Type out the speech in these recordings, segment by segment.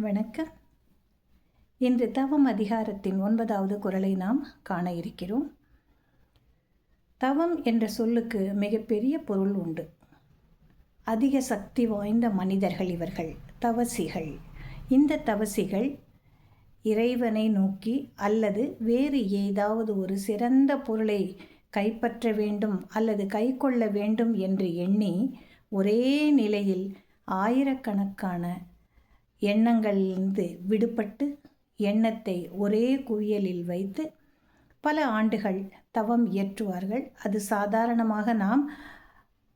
வணக்கம். இன்று தவம் அதிகாரத்தின் ஒன்பதாவது குரலை நாம் காண இருக்கிறோம். தவம் என்ற சொல்லுக்கு மிகப்பெரிய பொருள் உண்டு. அதிக சக்தி வாய்ந்த மனிதர்கள் இவர்கள் தவசிகள். இந்த தவசிகள் இறைவனை நோக்கி அல்லது வேறு ஏதாவது ஒரு சிறந்த பொருளை கைப்பற்ற வேண்டும் அல்லது கைக்கொள்ள வேண்டும் என்று எண்ணி ஒரே நிலையில் ஆயிரக்கணக்கான எண்ணங்களிலிருந்து விடுபட்டு எண்ணத்தை ஒரே குவியலில் வைத்து பல ஆண்டுகள் தவம் இயற்றுவார்கள். அது சாதாரணமாக நாம்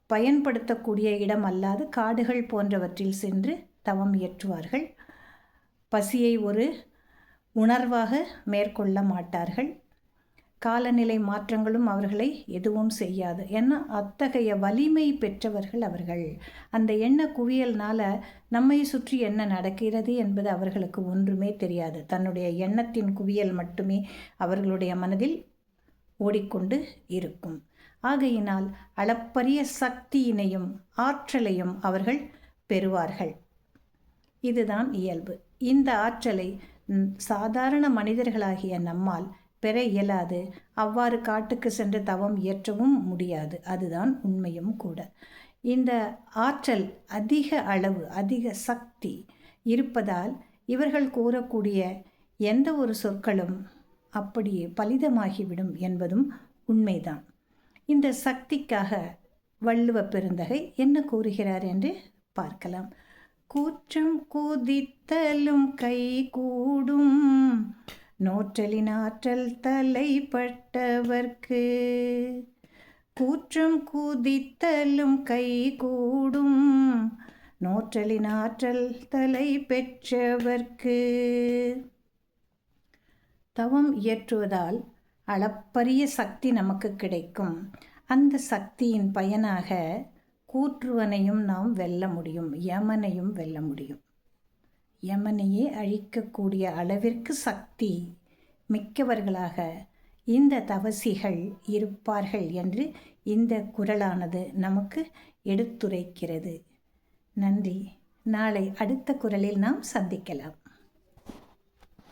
பயன்படுத்தக்கூடிய இடம் அல்லாது காடுகள் போன்றவற்றில் சென்று தவம் இயற்றுவார்கள். பசியை ஒரு உணர்வாக மேற்கொள்ள மாட்டார்கள். காலநிலை மாற்றங்களும் அவர்களை எதுவும் செய்யாது. ஏன்னா அத்தகைய வலிமை பெற்றவர்கள் அவர்கள். அந்த எண்ண குவியல்னால் நம்மை சுற்றி என்ன நடக்கிறது என்பது அவர்களுக்கு ஒன்றுமே தெரியாது. தன்னுடைய எண்ணத்தின் குவியல் மட்டுமே அவர்களுடைய மனதில் ஓடிக்கொண்டு இருக்கும். ஆகையினால் அளப்பரிய சக்தியினையும் ஆற்றலையும் அவர்கள் பெறுவார்கள். இதுதான் இயல்பு. இந்த ஆற்றலை சாதாரண மனிதர்களாகிய நம்மால் பெற இயலாது. அவ்வாறு காட்டுக்கு சென்று தவம் இயற்றவும் முடியாது. அதுதான் உண்மையும் கூட. இந்த ஆற்றல் அதிக அளவு அதிக சக்தி இருப்பதால் இவர்கள் கூறக்கூடிய எந்த ஒரு சொற்களும் அப்படியே பலிதமாகிவிடும் என்பதும் உண்மைதான். இந்த சக்திக்காக வள்ளுவ பெருந்தகை என்ன கூறுகிறார் என்று பார்க்கலாம். கூற்றம் கூதித்தலும் கை கூடும். நோற்றலின் ஆற்றல் தலைப்பட்டவர்க்கு. கூற்றம் குதித்தலும் கை கூடும். நோற்றலின் ஆற்றல் தலை பெற்றவர்க்கு தவம் இயற்றுவதால் அளப்பரிய சக்தி நமக்கு கிடைக்கும். அந்த சக்தியின் பயனாக கூற்றுவனையும் நாம் வெல்ல முடியும் யமனையும் வெல்ல முடியும். யமனையே அழிக்கக்கூடிய அளவிற்கு சக்தி மிக்கவர்களாக இந்த தவசிகள் இருப்பார்கள் என்று இந்த குரலானது நமக்கு எடுத்துரைக்கிறது. நன்றி. நாளை அடுத்த குரலில் நாம் சந்திக்கலாம்.